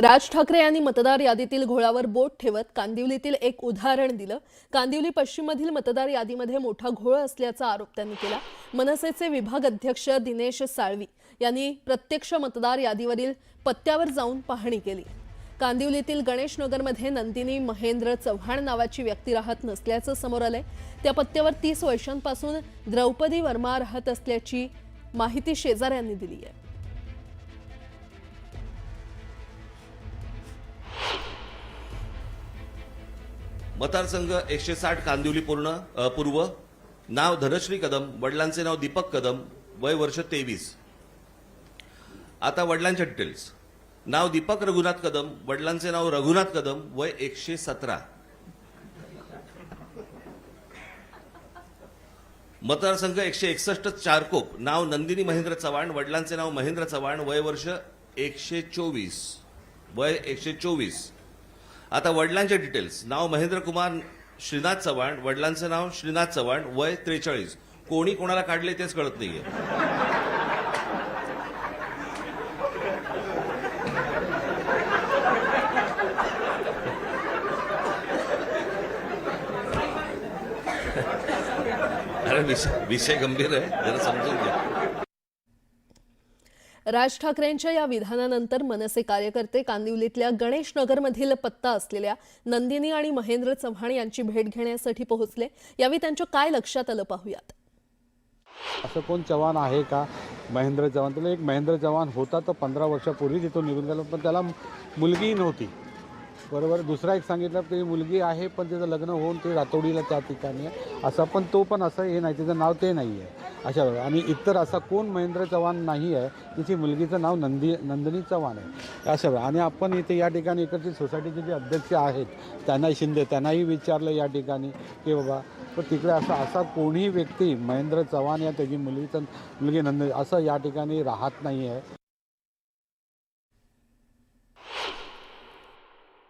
राज ठाकरे यांनी मतदार यादीतील घोळावर बोट ठेवत कांदिवलीतील एक उदाहरण दिलं. कांदिवली पश्चिममधील मतदार यादीमध्ये मोठा घोळ असल्याचा आरोप त्यांनी केला. मनसेचे विभाग अध्यक्ष दिनेश साळवी यांनी प्रत्यक्ष मतदार यादीवरील पत्त्यावर जाऊन पाहणी केली. कांदिवलीतील गणेशनगरमध्ये नंदिनी महेंद्र चव्हाण नावाची व्यक्ती राहत नसल्याचं समोर आलंय. त्या पत्त्यावर तीस वर्षांपासून द्रौपदी वर्मा राहत असल्याची माहिती शेजाऱ्यांनी दिली आहे मतदारसंघ एकशे साठ कांदिवली पूर्ण पूर्व. नाव धनश्री कदम वडिलांचे नाव दीपक कदम वय वर्ष तेवीस. आता वडिलांच्या डिटेल्स नाव दीपक रघुनाथ कदम वडिलांचे नाव रघुनाथ कदम वय एकशे सतरा. मतदारसंघ एकशे एकसष्ट चारकोप. नाव नंदिनी महेंद्र चव्हाण वडिलांचे नाव महेंद्र चव्हाण वय वर्ष एकशे चोवीस. वय एकशे चोवीस. आता वडिलांचे डिटेल्स नाव महेंद्र कुमार श्रीनाथ चव्हाण. वडिलांचं नाव श्रीनाथ चव्हाण. वय त्रेचाळीस. कोणी कोणाला काढले तेच कळत नाहीये. अरे विषय विषय गंभीर आहे. जरा समजून घ्या. राज ठाकरेंच्या या विधानानंतर मनसे कार्यकर्ते कांदिवलीतल्या गणेश नगरमधील पत्ता असलेल्या नंदिनी आणि महेंद्र चव्हाण यांची भेट घेण्यासाठी पोहोचले. यावेळी त्यांच्या काय लक्षात आलं पाहूयात. असं कोण चव्हाण आहे का? महेंद्र चव्हाण. त्याला एक महेंद्र चव्हाण होता तर पंधरा वर्षापूर्वी तिथून निघून गेला पण त्याला मुलगीही नव्हती. बरोबर? दुसरा एक सांगितलं तरी मुलगी आहे पण त्याचं लग्न होऊन ते रातोडीला त्या ठिकाणी आहे. असं पण तो पण असं हे नाही तिचं नाव ते नाही आहे अशा वेळेला आणि इतर असा कोण महेंद्र चव्हाण नाही आहे तिची मुलगीचं नाव नंदी नंदिनी चव्हाण आहे. अशा वेळेला आणि आपण इथे या ठिकाणी इकडची सोसायटीचे जे अध्यक्ष आहेत त्यांना शिंदे त्यांनाही विचारलं या ठिकाणी की बाबा पण तिकडे असा असा कोणीही व्यक्ती महेंद्र चव्हाण या त्याची मुलगीचं मुलगी नंदिनी असं या ठिकाणी राहत नाही आहे.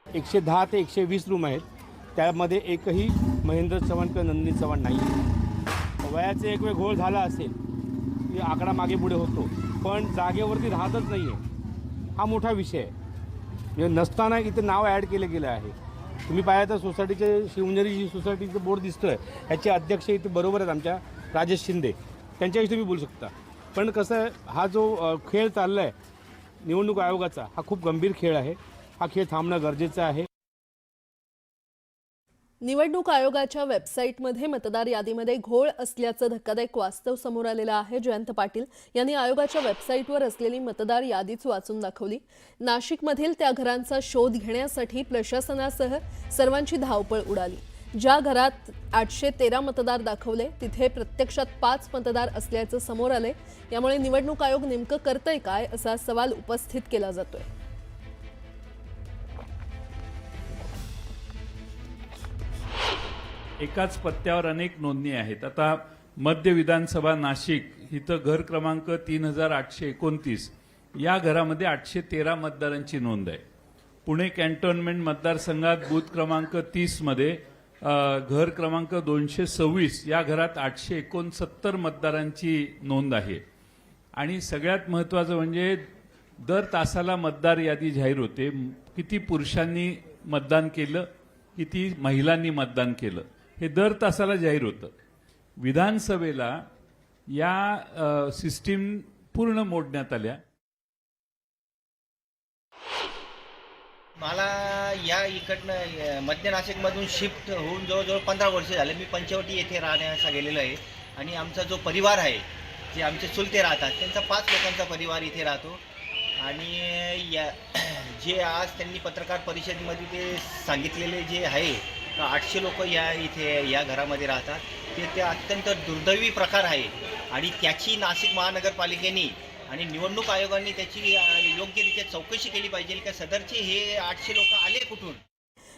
एकशे दहा ते एकशे वीस रूम आहेत. त्यामध्ये एकही महेंद्र चव्हाण किंवा नंदिनी चव्हाण नाही वयाचे एक वेळ घोळ झाला असेल की आकडा मागे पुढे होतो. पण जागेवरती राहतच नाही आहे हा मोठा विषय आहे. म्हणजे नसताना इथे नाव ॲड केलं गेलं आहे. तुम्ही पाहिलं तर सोसायटीचे शिवंजरी जी सोसायटीचं बोर्ड दिसतो आहे ह्याचे अध्यक्ष इथे बरोबर आहेत आमच्या राजेश शिंदे. त्यांच्याविषयी तुम्ही बोलू शकता. पण कसं आहे हा जो खेळ चालला आहे निवडणूक आयोगाचा हा खूप गंभीर खेळ आहे. हा खेळ थांबणं गरजेचं आहे. निवडणूक आयोगाच्या वेबसाईटमध्ये मतदार यादीमध्ये घोळ असल्याचं धक्कादायक वास्तव समोर आलेलं आहे. जयंत पाटील यांनी आयोगाच्या वेबसाईटवर असलेली मतदार यादीच वाचून दाखवली. नाशिकमधील त्या घरांचा शोध घेण्यासाठी प्रशासनासह सर्वांची धावपळ उडाली. ज्या घरात आठशे तेरा मतदार दाखवले तिथे प्रत्यक्षात पाच मतदार असल्याचं समोर आले यामुळे निवडणूक आयोग नेमकं करतंय काय असा सवाल उपस्थित केला जातोय. एकाच पत्त्यावर अनेक नोंदणी आहेत. आता मध्य विधानसभा नाशिक इथं घर क्रमांक तीन हजार आठशे एकोणतीस या घरामध्ये आठशे तेरा मतदारांची नोंद आहे. पुणे कॅन्टोन्मेंट मतदारसंघात बूथ क्रमांक तीसमध्ये घर क्रमांक दोनशे सव्वीस या घरात आठशे एकोणसत्तर मतदारांची नोंद आहे. आणि सगळ्यात महत्वाचं म्हणजे दर तासाला मतदार यादी जाहीर होते. किती पुरुषांनी मतदान केलं किती महिलांनी मतदान केलं. हे दर तासाला जाहीर होतं. विधानसभेला या सिस्टीम पूर्ण मोडण्यात आल्या. मला या इकडनं मध्य नाशिकमधून शिफ्ट होऊन जवळजवळ पंधरा वर्ष झाले. मी पंचवटी येथे राहण्याचा गेलेलो आहे. आणि आमचा जो परिवार आहे जे आमचे चुलते राहतात त्यांचा पाच लोकांचा परिवार इथे राहतो. आणि या जे आज त्यांनी पत्रकार परिषदेमध्ये ते सांगितलेले जे आहे आठशे लोक या इथे या घरामध्ये राहतात. ते ते अत्यंत दुर्दैवी प्रकार आहे. आणि त्याची नाशिक महानगरपालिकेने आणि निवडणूक आयोगाने त्याची योग्यरित्या चौकशी केली पाहिजे का सदरचे हे आठशे लोक आले कुठून?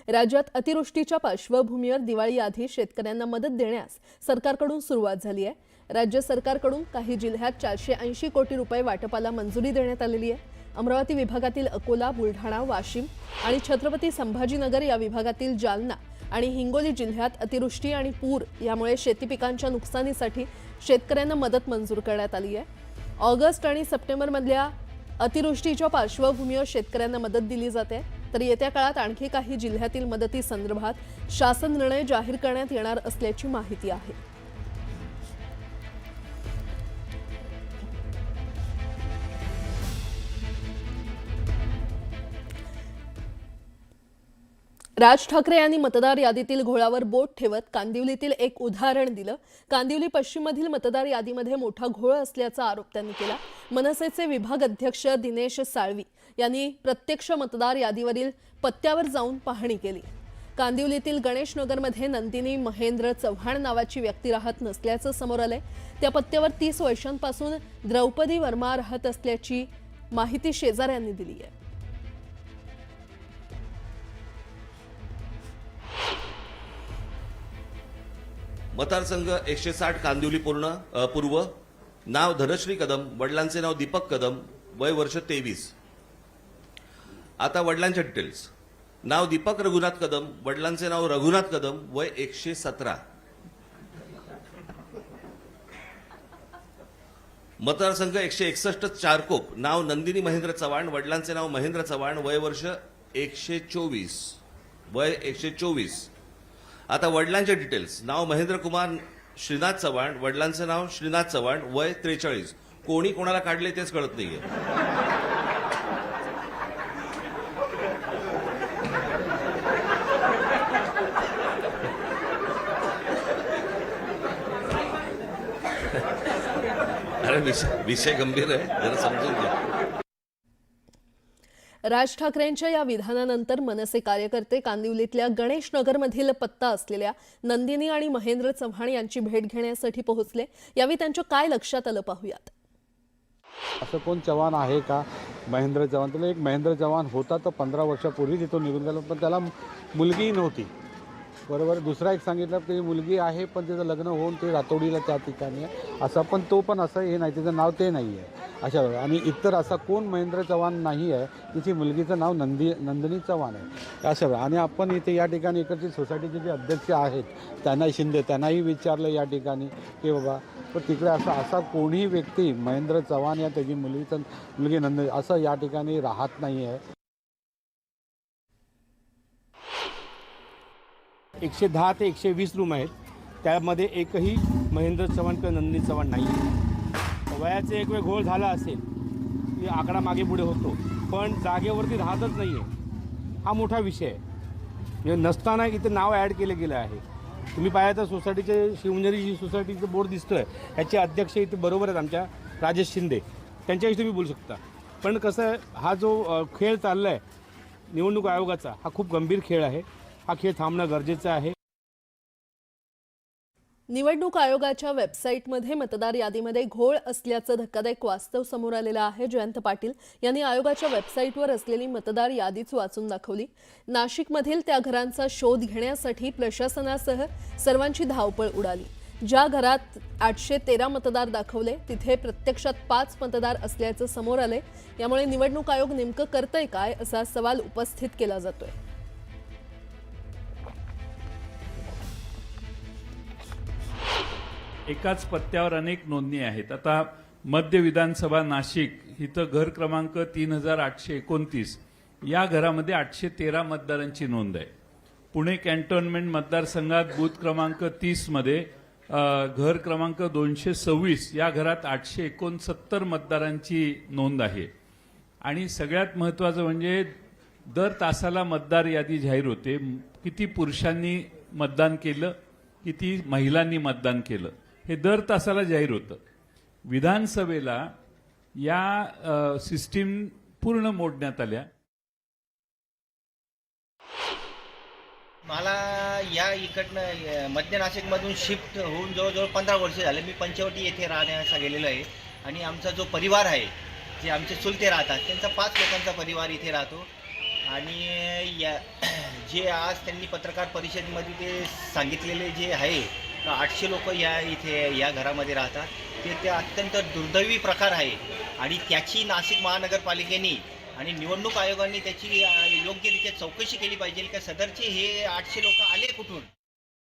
राज्यात अतिवृष्टीच्या पार्श्वभूमीवर दिवाळी आधी शेतकऱ्यांना मदत देण्यास सरकारकडून सुरुवात झाली आहे. राज्य सरकारकडून काही जिल्ह्यात चारशे ऐंशी कोटी रुपये वाटपाला मंजुरी देण्यात आलेली आहे. अमरावती विभागातील अकोला बुलढाणा वाशिम आणि छत्रपती संभाजीनगर या विभागातील जालना आणि हिंगोली जिल्ह्यात अतिवृष्टी आणि पूर यामुळे शेती पिकांच्या नुकसानीसाठी शेतकऱ्यांना मदत मंजूर करण्यात आली आहे. ऑगस्ट आणि सप्टेंबरमधल्या अतिवृष्टीच्या पार्श्वभूमीवर शेतकऱ्यांना मदत दिली जाते. तर येत्या काळात आणखी काही जिल्ह्यातील मदती संदर्भात शासन निर्णय जाहीर करण्यात येणार असल्याची माहिती आहे. राज ठाकरे यांनी मतदार यादीतील घोळावर बोट ठेवत कांदिवलीतील एक उदाहरण दिलं. कांदिवली पश्चिममधील मतदार यादीमध्ये मोठा घोळ असल्याचा आरोप त्यांनी केला. मनसेचे विभाग अध्यक्ष दिनेश साळवी यांनी प्रत्यक्ष मतदार यादीवरील पत्त्यावर जाऊन पाहणी केली. कांदिवलीतील गणेशनगरमध्ये नंदिनी महेंद्र चव्हाण नावाची व्यक्ती राहत नसल्याचं समोर आलंय. त्या पत्त्यावर तीस वर्षांपासून द्रौपदी वर्मा राहत असल्याची माहिती शेजाऱ्यांनी दिली आहे मतदारसंघ एकशे साठ कांदिवली पूर्ण पूर्व. नाव धनश्री कदम वडिलांचे नाव दीपक कदम वय वर्ष तेवीस. आता वडिलांच्या डिटेल्स नाव दीपक रघुनाथ कदम वडिलांचे नाव रघुनाथ कदम वय एकशे सतरा. मतदारसंघ एकशे एकसष्ट चारकोप. नाव नंदिनी महेंद्र चव्हाण वडिलांचे नाव महेंद्र चव्हाण वय वर्ष एकशे चोवीस. वय एकशे चोवीस. आता वडिलांचे डिटेल्स नाव महेंद्र कुमार श्रीनाथ चव्हाण वडिलांचं नाव श्रीनाथ चव्हाण वय त्रेचाळीस. कोणी कोणाला काढले तेच कळत नाहीये. अरे विषय विषय गंभीर आहे जरा समजून घ्या. राज ठाकरेंच्या या विधानानंतर मनसे कार्यकर्ते कांदिवलीतल्या गणेश नगरमधील पत्ता असलेल्या नंदिनी आणि महेंद्र चव्हाण यांची भेट घेण्यासाठी पोहोचले. यावेळी त्यांच्या काय लक्षात आलं पाहूयात. असं कोण चव्हाण आहे का? महेंद्र चव्हाण. त्याला एक महेंद्र चव्हाण होता तर पंधरा वर्षापूर्वी तिथून निघून गेला पण त्याला मुलगीही नव्हती. बरोबर. दुसरा एक सांगितलं की मुलगी आहे पण त्याचं लग्न होऊन ते रातोडीला त्या ठिकाणी आहे. असं पण तो पण असं हे नाही त्याचं नाव ते नाही आहे. अशा वेळेला. आणि इतर असा कोण महेंद्र चव्हाण नाही आहे तिची मुलगीचं नाव नंदी नंदिनी चव्हाण आहे. अशा वेळेला. आणि आपण इथे या ठिकाणी इकडची सोसायटीचे जे अध्यक्ष आहेत त्यांना शिंदे त्यांनाही विचारलं या ठिकाणी की बाबा पण तिकडे असा असा कोणीही व्यक्ती महेंद्र चव्हाण या त्याची मुलगीचं मुलगी नंद असं या ठिकाणी राहत नाही आहे एकशे दहा ते एकशे वीस रूम आहेत. त्यामध्ये एकही महेंद्र चव्हाण किंवा नंदिनी चव्हाण नाही आहे वयाचे एक वेळ घोळ झाला असेल की आकडा मागे पुढे होतो. पण जागेवरती राहतच नाही आहे हा मोठा विषय आहे. म्हणजे नसताना इथे नाव ॲड केलं गेलं आहे. तुम्ही पाहिलं तर सोसायटीचे शिवंजरी जी सोसायटीचं बोर्ड दिसतो आहे ह्याचे अध्यक्ष इथे बरोबर आहेत आमच्या राजेश शिंदे. त्यांच्याशी तुम्ही बोलू शकता. पण कसं आहे हा जो खेळ चालला आहे निवडणूक आयोगाचा हा खूप गंभीर खेळ आहे. हा खेळ थांबणं गरजेचं आहे. निवडणूक आयोगाच्या वेबसाईटमध्ये मतदार यादीमध्ये घोळ असल्याचं धक्कादायक वास्तव समोर आलेलं आहे. जयंत पाटील यांनी आयोगाच्या वेबसाईटवर असलेली मतदार यादीच वाचून दाखवली. नाशिकमधील त्या घरांचा शोध घेण्यासाठी प्रशासनासह सर्वांची धावपळ उडाली. ज्या घरात आठशे तेरा मतदार दाखवले तिथे प्रत्यक्षात पाच मतदार असल्याचं समोर आले यामुळे निवडणूक आयोग नेमकं करतंय काय असा सवाल उपस्थित केला जातोय. एकाच पत्त्यावर अनेक नोंदणी आहेत. आता मध्य विधानसभा नाशिक इथं घर क्रमांक तीन हजार आठशे एकोणतीस या घरामध्ये आठशे तेरा मतदारांची नोंद आहे. पुणे कॅन्टोन्मेंट मतदारसंघात बूथ क्रमांक तीसमध्ये घर क्रमांक दोनशे सव्वीस या घरात आठशे एकोणसत्तर मतदारांची नोंद आहे. आणि सगळ्यात महत्वाचं म्हणजे दर तासाला मतदार यादी जाहीर होते. किती पुरुषांनी मतदान केलं किती महिलांनी मतदान केलं. हे दर तासाला जाहीर होतं. विधानसभेला या सिस्टीम पूर्ण मोडण्यात आल्या. मला या इकडनं मध्य नाशिकमधून शिफ्ट होऊन जवळजवळ पंधरा वर्ष झाले. मी पंचवटी येथे राहण्याचा गेलेलो आहे. आणि आमचा जो परिवार आहे जे आमचे चुलते राहतात त्यांचा पाच लोकांचा परिवार इथे राहतो. आणि या जे आज त्यांनी पत्रकार परिषदेमध्ये ते सांगितलेले जे आहे आठशे लोक या इथे या घरामध्ये राहतात. ते ते अत्यंत दुर्दैवी प्रकार आहे. आणि त्याची नाशिक महानगरपालिकेने आणि निवडणूक आयोगाने त्याची योग्यरित्या चौकशी केली पाहिजे. का सदरचे हे आठशे लोक आले कुठून?